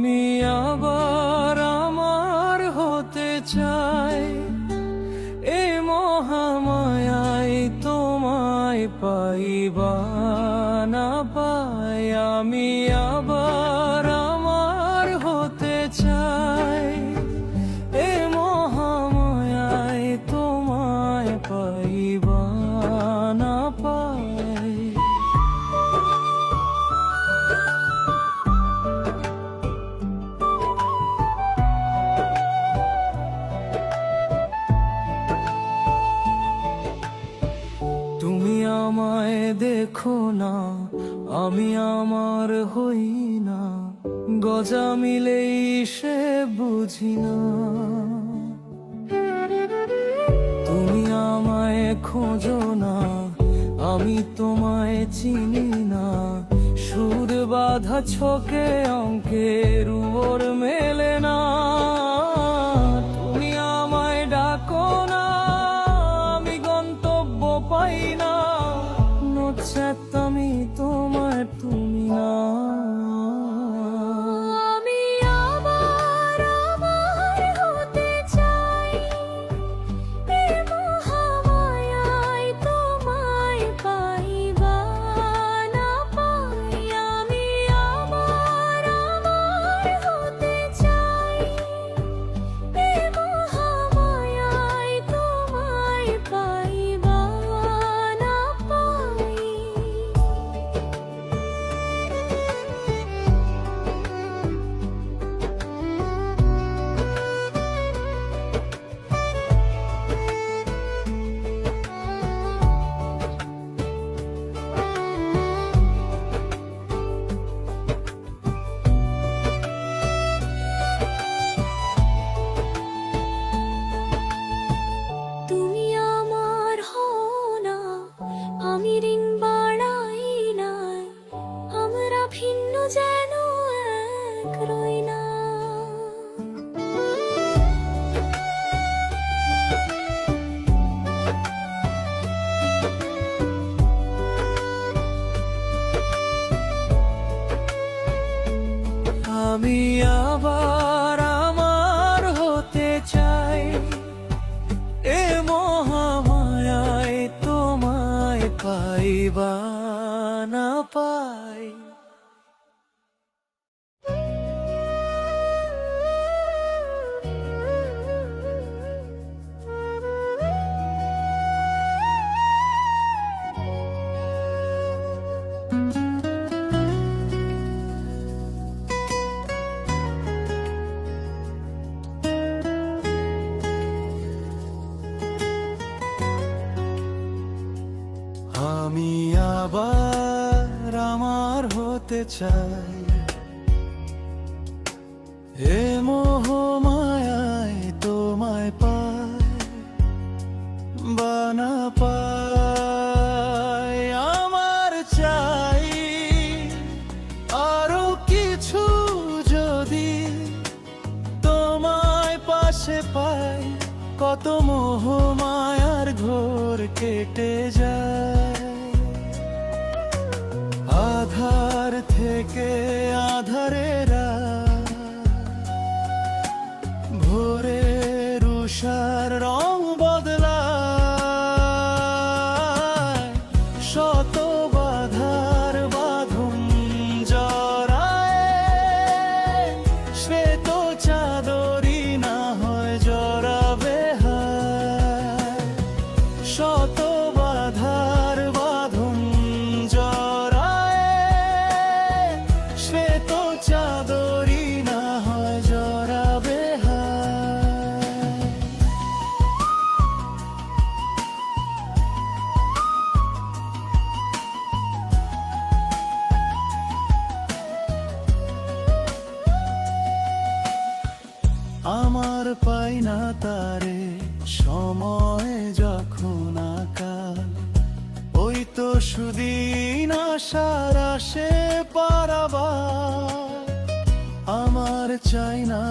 আমি আবার aina চাই। এ মোহ মায়ায় তোমায় পায় বানা পায় আমার চাই আরও কিছু যদি তোমায় পাশে পাই, কত মোহমায়ার ঘোর কেটে যায়। again. পাই না তারে, সময় যখন আকাল। ওই তো সুদিন আসার সে পারাবা আমার চাই না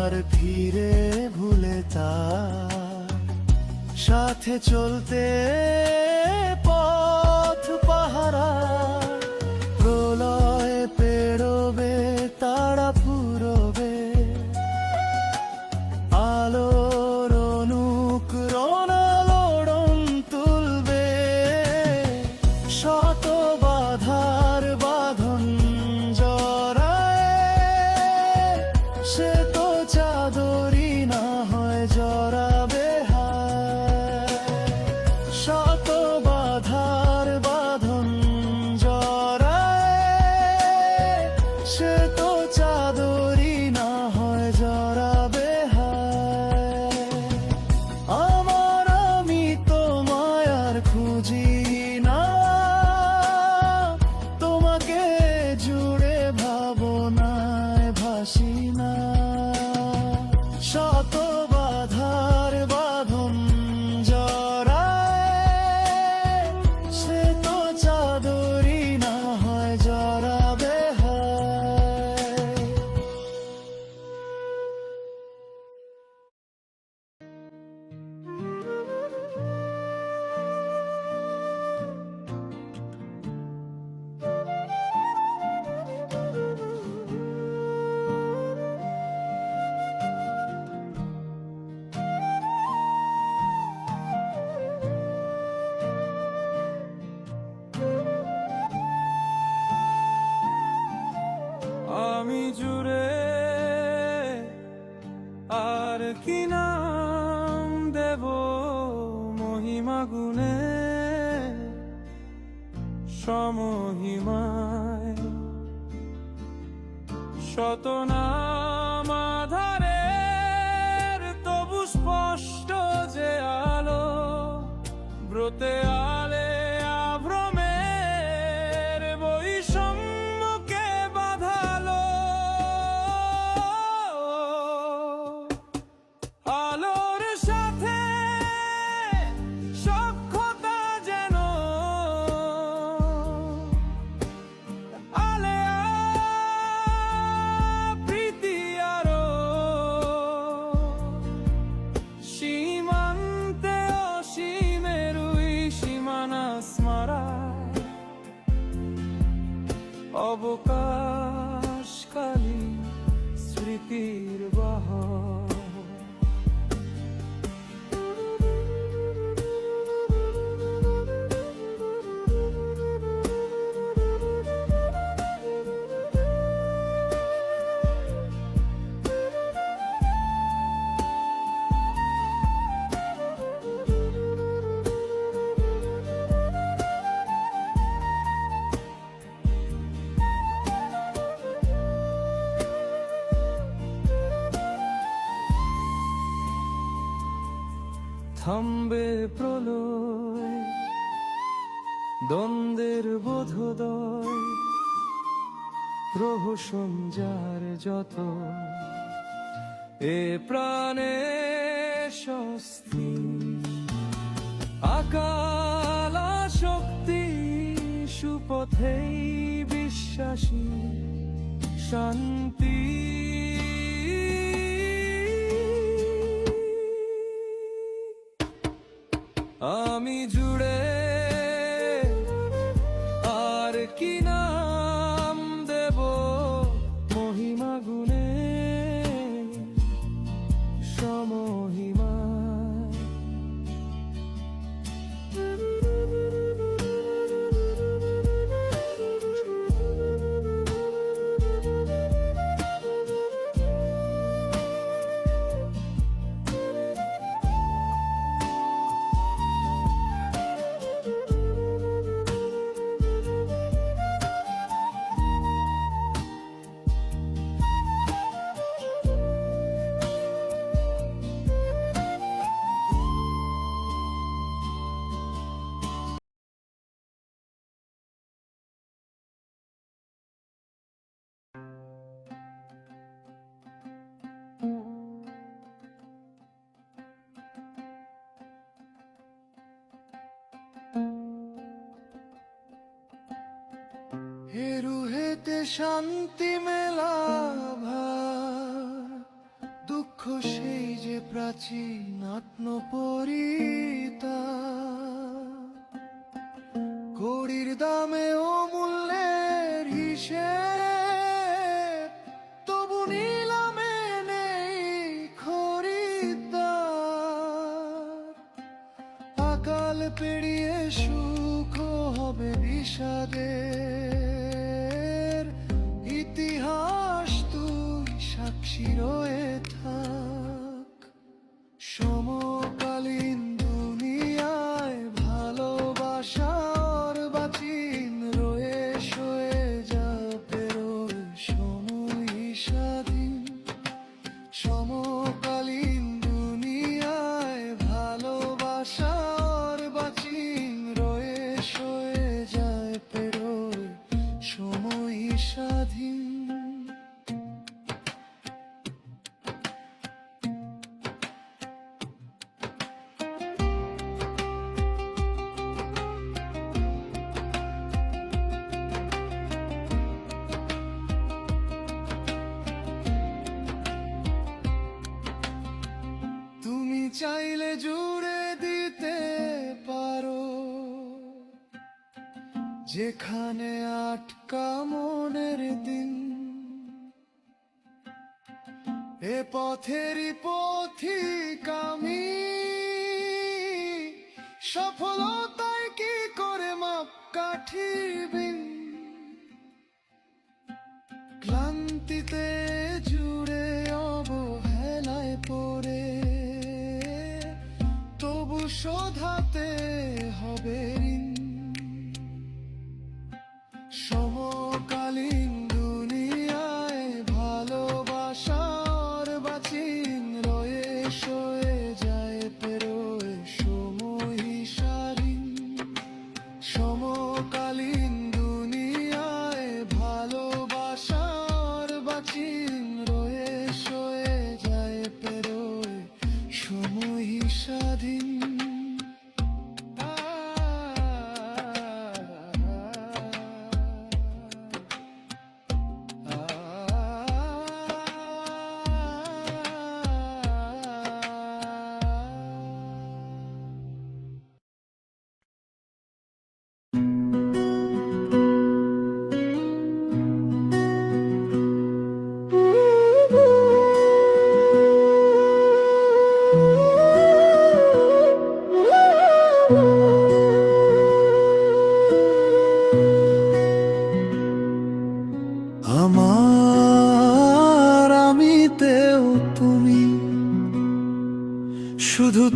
আর ফিরে ভুলে তা সাথে চলতে প্রলয় দ্বন্দ্বের বোধোদয় প্রহসন যার যত এ প্রাণে স্বস্তি আকালা শক্তি সুপথেই বিশ্বাসী শান্তি জুড়ে হে রুহেতে শান্তি মেলা। দুঃখ সেই যে প্রাচীন আত্মপরিতা ঘড়ির দামেও 捉摸 যেখানে আটকা মনের দিন, এ পথের পথি কামি সফলতায় কি করে মাপ কাঠির বিন? ক্লান্তিতে জুড়ে অবহেলায় পড়ে, তবু শোধাতে হবে you.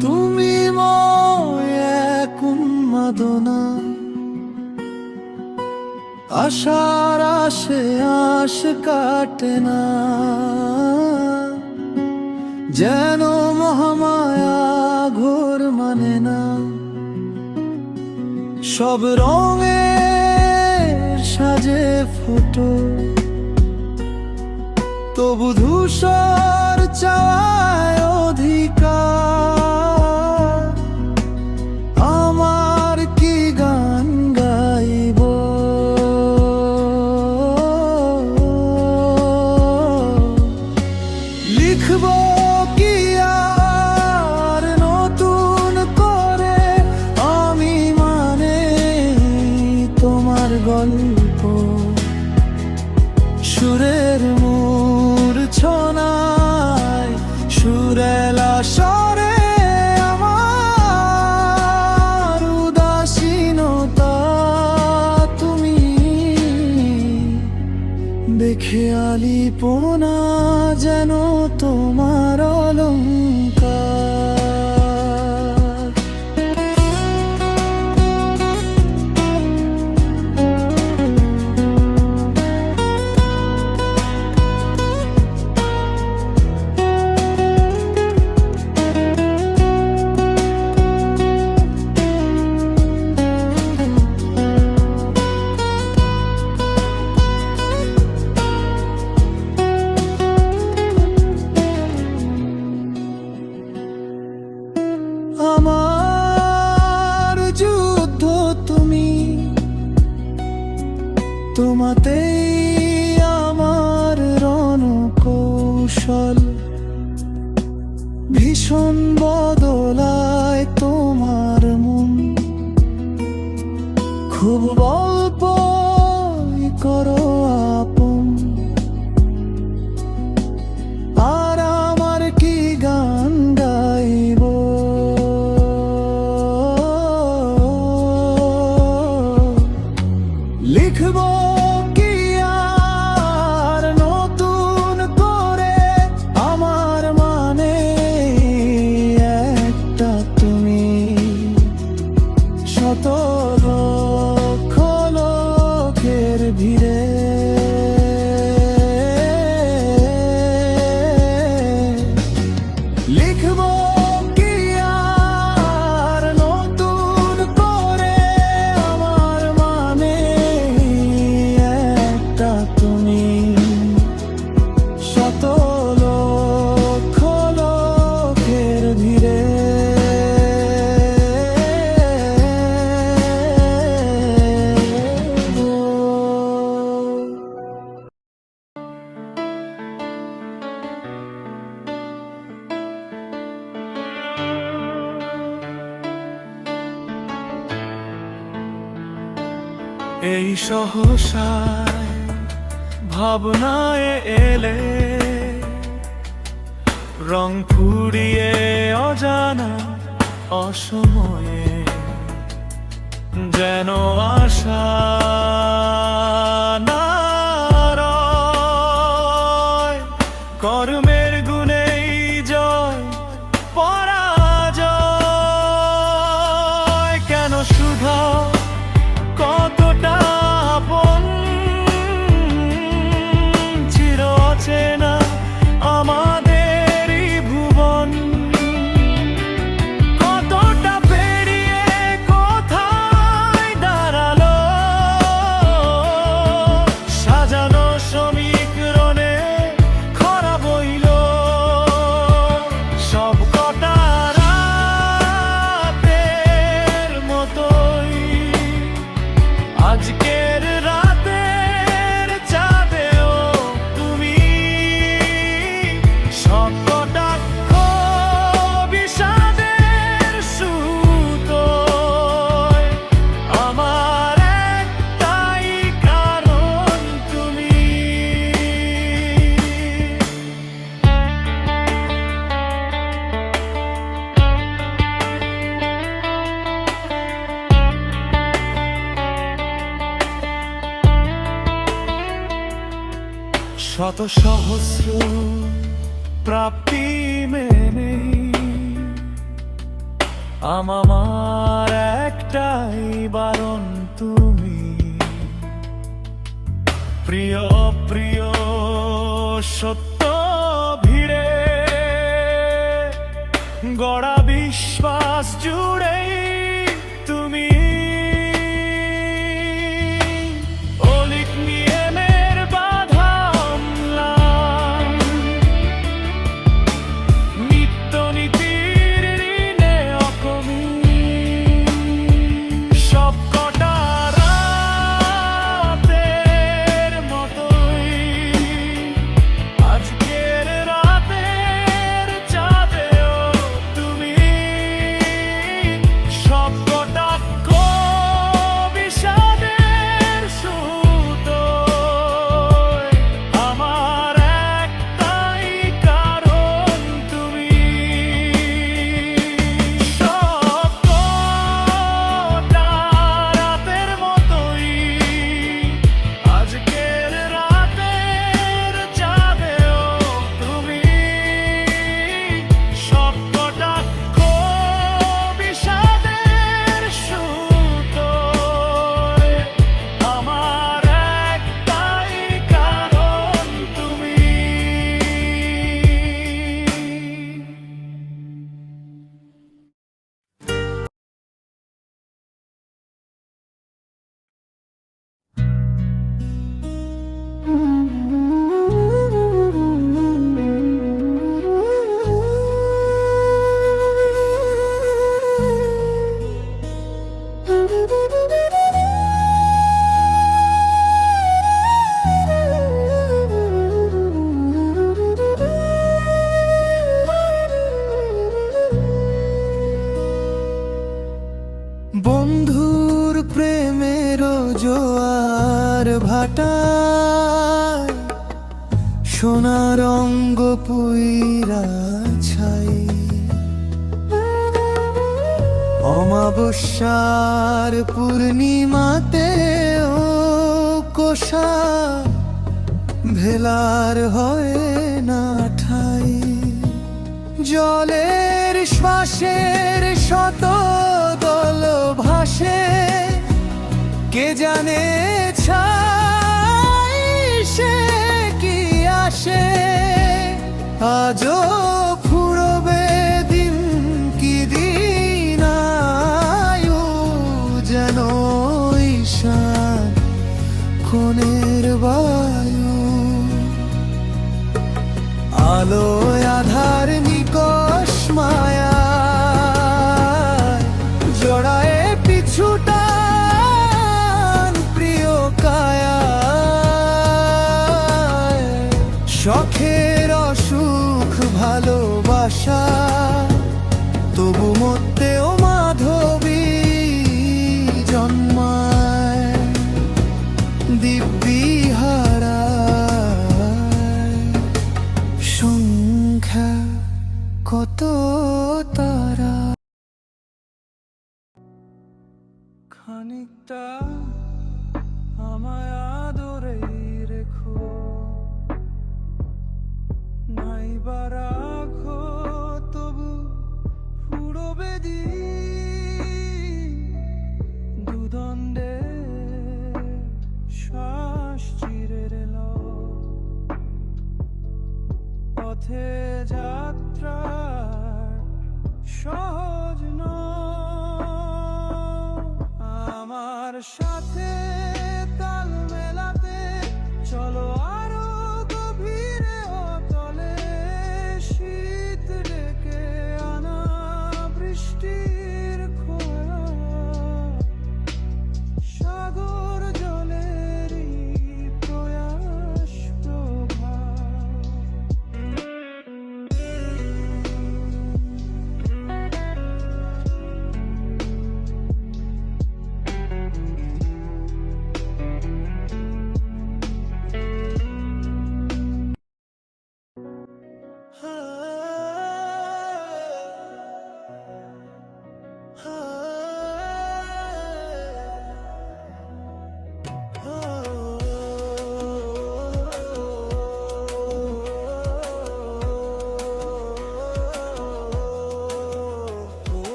তুমি এক আশার আশে আশ কাটে না। যেন মহামায়া ঘোর মানে না। সব রঙে সাজে ফুটো। তবু ধূসর চায় অধিক one. সহসায় ভাবনায় এলে রং ফুরিয়ে অজানা অসময়ে যেন আশা আমার একটাই বারণ তুমি। প্রিয় প্রিয় সত্য ভিড়ে গড়া বিশ্বাস জুড়েই জানে ছাই সে কি আসে? আজ ফুরবে দিন কি দিন আয়ু যেন ঈশান কোণের বায়ু। আলো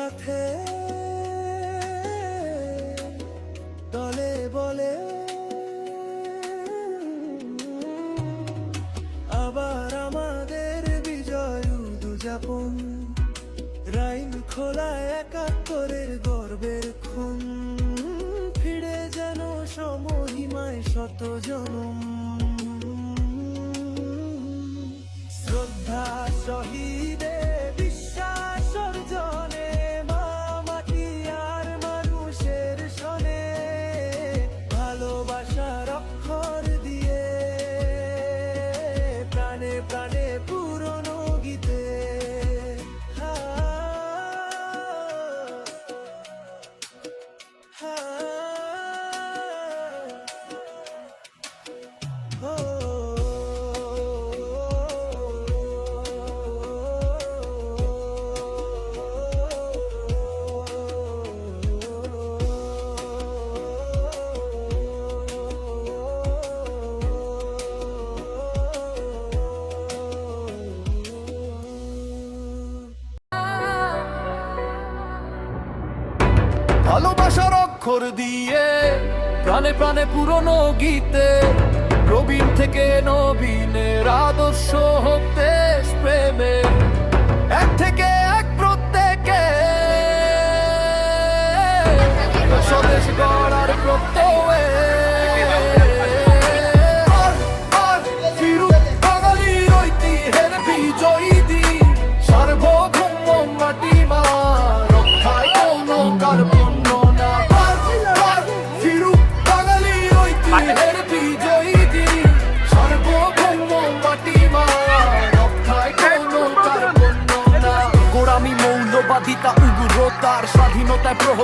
সাথে দিয়ে প্রাণে প্রাণে পুরনো গীতে প্রবীণ থেকে নবীনের আদর্শ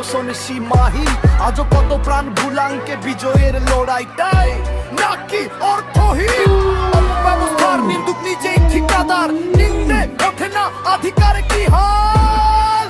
শোষণ সীমাহি। আজও কত প্রাণ ভুলাঙ্কে বিজয়ের লড়াইটাই নাকি অর্থহীন? অপব্যবস্থার নিন্দুক নিজেই ঠিকাদার, নিন্দে ওঠে না অধিকার কি হাল?